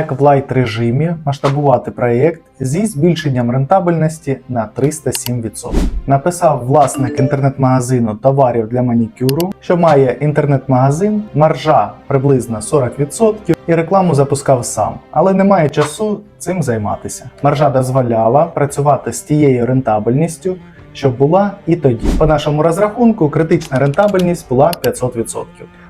як в лайт режимі масштабувати проєкт зі збільшенням рентабельності на 307%. Написав власник інтернет-магазину товарів для манікюру, що має інтернет-магазин, маржа приблизно 40% і рекламу запускав сам, але немає часу цим займатися. Маржа дозволяла працювати з тією рентабельністю, що була і тоді. По нашому розрахунку критична рентабельність була 500%,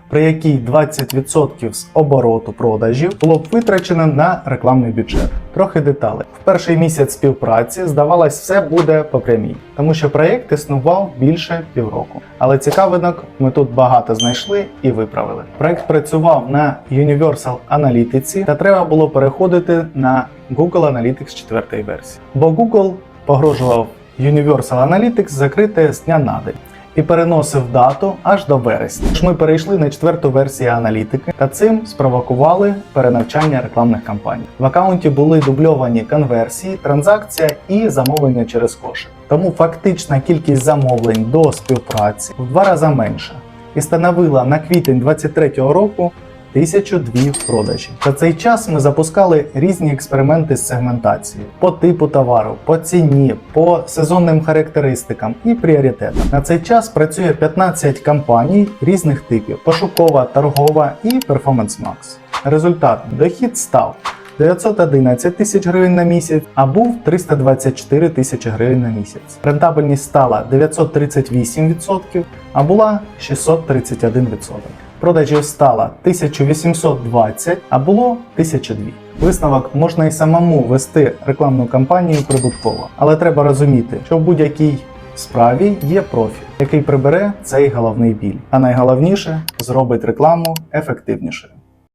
при якій 20% з обороту продажів було б витрачено на рекламний бюджет. Трохи деталей. В перший місяць співпраці здавалось, все буде по прямій, тому що проєкт існував більше півроку. Але цікавинок ми тут багато знайшли і виправили. Проєкт працював на Universal Analytics та треба було переходити на Google Analytics 4 версії. Бо Google погрожував Universal Analytics закрити з дня на день і переносив дату аж до вересня. Тож ми перейшли на четверту версію аналітики та цим спровокували перенавчання рекламних кампаній. В аккаунті були дубльовані конверсії, транзакція і замовлення через кошик. Тому фактична кількість замовлень до співпраці в два рази менша і становила на квітень 2023 року 1002 продажі. За цей час ми запускали різні експерименти з сегментації по типу товару, по ціні, по сезонним характеристикам і пріоритетам. На цей час працює 15 компаній різних типів: пошукова, торгова і Performance Max. Результат дохід став 911 тисяч гривень на місяць, а був 324 тисячі гривень на місяць. Рентабельність стала 938%, а була 631%. Продажів стало 1820, а було 1002. Висновок можна і самому вести рекламну кампанію прибутково, але треба розуміти, що в будь-якій справі є профі, який прибере цей головний біль. А найголовніше зробить рекламу ефективнішою.